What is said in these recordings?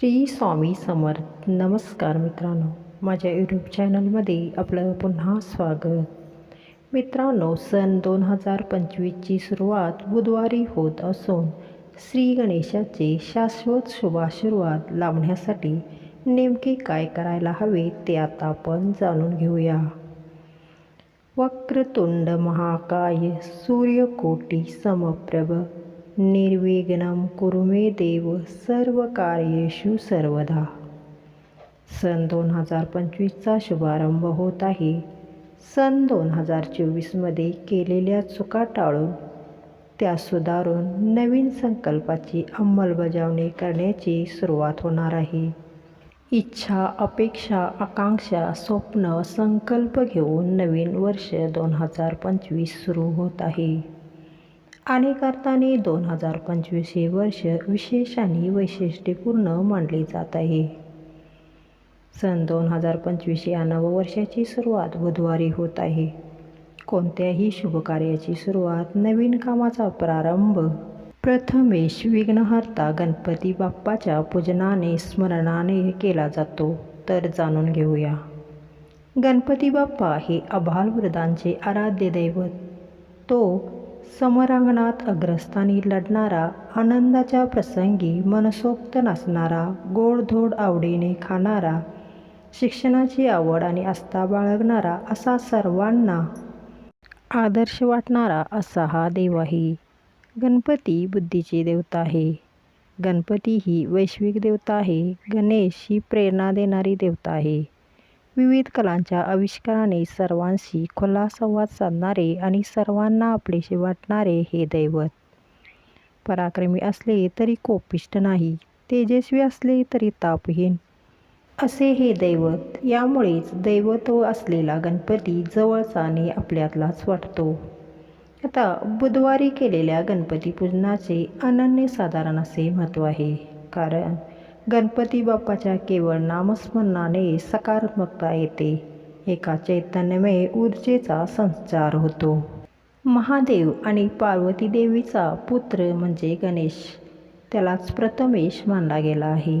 श्री स्वामी समर्थ. नमस्कार मित्रांनो. माझ्या यूट्यूब चॅनलमध्ये आपलं पुन्हा स्वागत. मित्रांनो सन दोन हजार पंचवीसची सुरुवात बुधवारी होत असून श्री गणेशाचे शाश्वत शुभाशीर्वाद लाभण्यासाठी नेमके काय करायला हवे ते आता आपण जाणून घेऊया. वक्रतुंड महाकाय सूर्यकोटी समप्रभ. निर्विघ्नम कुरु मे देव सर्व कार्येषु सर्वदा. सन दोन हजार पंचवीसचा शुभारंभ होत आहे. सन दोन हजार चोवीसमध्ये केलेल्या चुका टाळून त्या सुधारून नवीन संकल्पाची अंमलबजावणी करण्याची सुरुवात होणार आहे. इच्छा अपेक्षा आकांक्षा स्वप्न संकल्प घेऊन नवीन वर्ष दोन हजार पंचवीस सुरू होत आहे. अनेक अर्थाने दोन हजार पंचवीस हे वर्ष विशेष आणि वैशिष्ट्यपूर्ण मानले जात आहे. सन दोन हजार पंचवीस या नववर्षाची सुरुवात बुधवारी होत आहे. कोणत्याही शुभकार्याची सुरुवात नवीन कामाचा प्रारंभ. प्रथमेश विघ्नहर्ता गणपती बाप्पाच्या पूजनाने स्मरणाने केला जातो. तर जाणून घेऊया. गणपती बाप्पा हे आभालवृदांचे आराध्य दैवत. तो समरांगणात अग्रस्थानी लढणारा आनंदाच्या प्रसंगी मनसोक्त नाचणारा गोडधोड आवडीने खाणारा शिक्षणाची आवड आणि आस्था बाळगणारा असा सर्वांना आदर्श वाटणारा असा हा देव आहे गणपती बुद्धीची देवता आहे. गणपती ही वैश्विक देवता आहे. गणेश ही प्रेरणा देणारी देवता आहे. विविध कलांच्या आविष्काराने सर्वांशी खुला संवाद साधणारे आणि सर्वांना आपलेसे वाटणारे हे दैवत. पराक्रमी असले तरी कोपिष्ट नाही तेजस्वी असले तरी तापहीन. असे हे दैवत यामुळेच दैवत्व असलेला गणपती जवळचा आणि आपल्यातलाच वाटतो. आता बुधवारी केलेल्या गणपती पूजनाचे अनन्यसाधारण असे महत्त्व आहे कारण गणपती बाप्पाच्या केवळ नामस्मरणाने सकारात्मकता येते. एका चैतन्यमय ऊर्जेचा संचार होतो. महादेव आणि पार्वती देवीचा पुत्र म्हणजे गणेश. त्यालाच प्रथमेश मानला गेला आहे.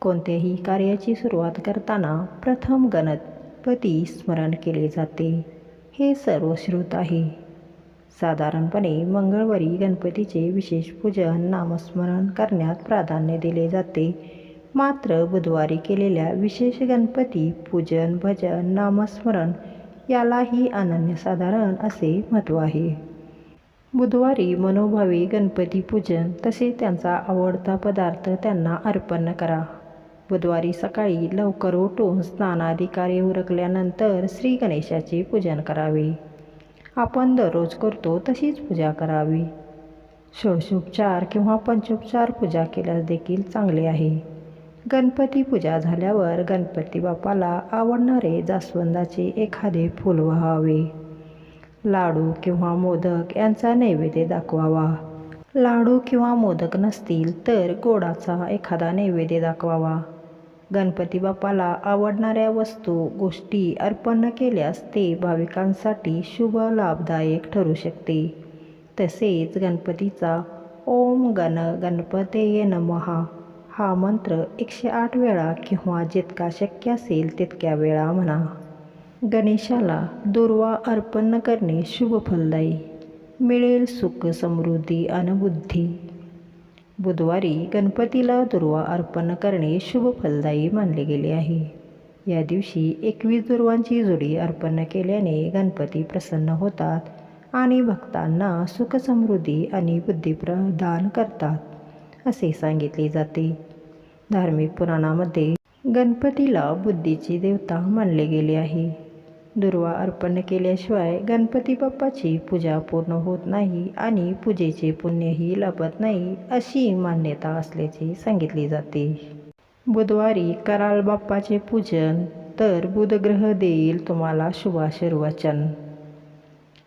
कोणत्याही कार्याची सुरुवात करताना प्रथम गणपती स्मरण केले जाते. हे सर्वश्रुत आहे. साधारणपणे मंगळवारी गणपतीचे विशेष पूजन नामस्मरण करण्यात प्राधान्य दिले जाते. मात्र बुधवारी केलेल्या विशेष गणपती पूजन भजन नामस्मरण यालाही अनन्यसाधारण असे महत्त्व आहे. बुधवारी मनोभावी गणपती पूजन तसे त्यांचा आवडता पदार्थ त्यांना अर्पण करा. बुधवारी सकाळी लवकर उठून स्नानाधिकारी उरकल्यानंतर श्री गणेशाचे पूजन करावे. आपण दररोज करतो तशीच पूजा करावी. षोडशोपचार किंवा पंचोपचार पूजा केल्यास देखील चांगले आहे. गणपती पूजा झाल्यावर गणपती बाप्पाला आवडणारे जास्वंदाचे एखादे फूल व्हावे. लाडू किंवा मोदक यांचा नैवेद्य दाखवावा. लाडू किंवा मोदक नसतील तर गोडाचा एखादा नैवेद्य दाखवावा. गणपती बाप्पाला आवडणाऱ्या वस्तू गोष्टी अर्पण केल्यास ते भाविकांसाठी शुभ लाभदायक ठरू शकते. तसेच गणपतीचा ओम गण गणपतेय नमहा हा मंत्र एकशे आठ वेळा किंवा जितका शक्य असेल तितक्या वेळा म्हणा. गणेशाला दुर्वा अर्पण करणे शुभ फलदायी. मिळेल सुख समृद्धी अनबुद्धी बुद्धी. बुधवारी गणपतीला दुर्वा अर्पण करणे शुभ फलदायी मानले गेले आहे. या दिवशी एकवीस दुर्वांची जोडी अर्पण केल्याने गणपती प्रसन्न होतात आणि भक्तांना सुख समृद्धी आणि बुद्धी प्रदान करतात असे सांगितले जाते. धार्मिक पुराणामध्ये गणपतीला बुद्धीची देवता मानले गेले आहे. दुर्वा अर्पण केल्याशिवाय गणपती बाप्पाची पूजा पूर्ण होत नाही आणि पूजेचे पुण्यही लाभत नाही अशी मान्यता असल्याचे सांगितले जाते. बुधवारी कराल बाप्पाचे पूजन तर बुधग्रह देईल तुम्हाला शुभाशीर्वचन.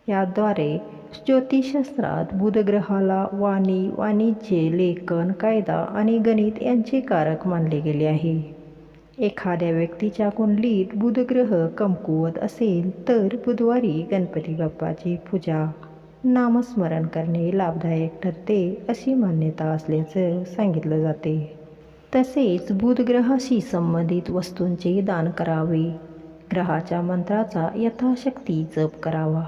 याद्वारे ज्योतिषशास्त्रात बुधग्रहाला वाणी वाणिज्य लेखन कायदा आणि गणित यांचे कारक मानले गेले आहे. एखाद्या व्यक्तीच्या कुंडलीत बुधग्रह कमकुवत असेल तर बुधवारी गणपती बाप्पाची पूजा. नामस्मरण करणे लाभदायक ठरते अशी मान्यता असल्याचं सांगितलं जाते. तसेच बुधग्रहाशी संबंधित वस्तूंचे दान करावे. ग्रहाच्या मंत्राचा यथाशक्ती जप करावा.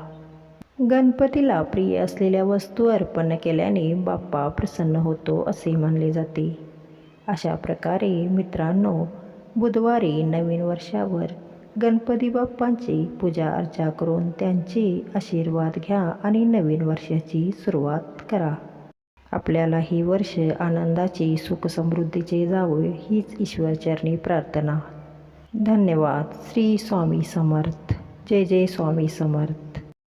गणपतीला प्रिय असलेल्या वस्तू अर्पण केल्याने बाप्पा प्रसन्न होतो असे मानले जाते. अशा प्रकारे मित्रांनो बुधवारी नवीन वर्षावर गणपती बाप्पांची पूजा अर्चा करून त्यांचे आशीर्वाद घ्या आणि नवीन वर्षाची सुरुवात करा. आपल्याला ही वर्ष आनंदाचे सुखसमृद्धीचे जावे हीच ईश्वरचरणी प्रार्थना. धन्यवाद. श्री स्वामी समर्थ. जय जय स्वामी समर्थ.